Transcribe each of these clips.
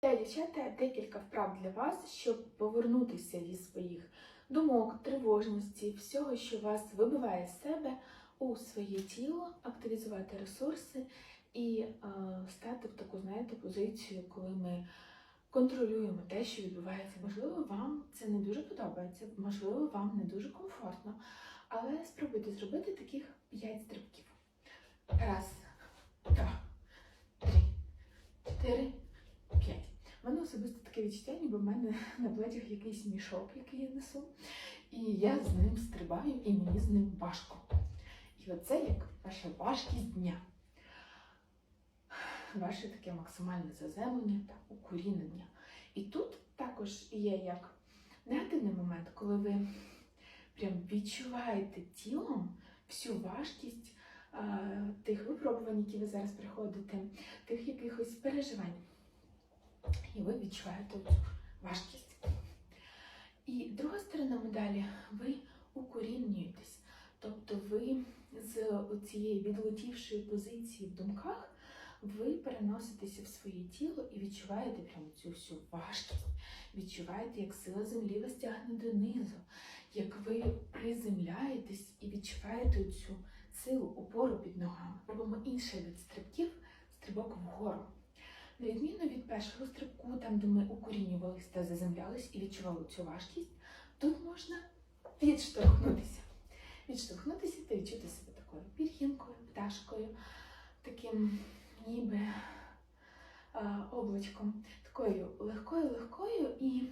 Та, дівчата, декілька вправ для вас, щоб повернутися зі своїх думок, тривожності, всього, що вас вибиває з себе у своє тіло, активізувати ресурси і е, стати в таку, знаєте, позицію, коли ми контролюємо те, що відбувається. Можливо, вам це не дуже подобається, можливо, вам не дуже комфортно, але спробуйте зробити таких 5 стрибків. Раз, два, три, чотири. У мене особисто таке відчуття, ніби в мене на плечах якийсь мішок, який я несу, і я з ним стрибаю, і мені з ним важко. І оце як ваша важкість дня. Ваше таке максимальне заземлення та укорінення. І тут також є як негативний момент, коли ви прям відчуваєте тілом всю важкість а, тих випробувань, які ви зараз приходите, тих якихось переживань. І ви відчуваєте цю важкість. І друга сторона медалі, ви укорінюєтесь. Тобто ви з цієї відлетівшої позиції в думках ви переноситеся в своє тіло і відчуваєте прямо цю всю важкість. Відчуваєте, як сила землі вас тягне донизу, як ви приземляєтесь і відчуваєте цю силу, опору під ногами. Робимо інший вид стрибків, стрибок вгору. На відміну від першого стрибку, там, де ми укорінювались та заземлялись і відчували цю важкість, тут можна відштовхнутися. Відштовхнутися та відчути себе такою пір'їнкою, пташкою, таким ніби а, облачком, такою легкою-легкою. І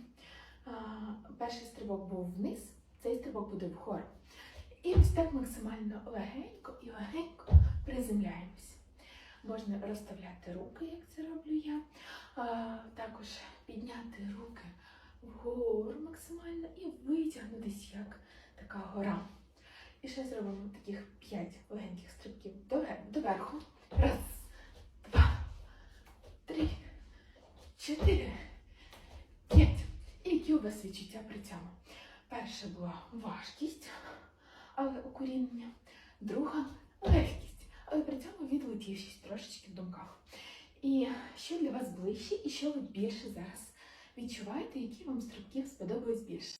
а, перший стрибок був вниз, цей стрибок буде вгору. І ось так максимально легенько і легенько приземляємося. Можна розставляти руки, як це роблю я. Також підняти руки вгору максимально і витягнутися як така гора. І ще зробимо таких 5 легеньких стрибків доверху. Раз, два, три, чотири, п'ять. І які у вас при цьому? Перша була важкість, але укорінення. Друга легкість, цьому трошечки в думках. І що для вас ближче, і що ви більше зараз відчуваєте, які вам стрибки сподобались більше?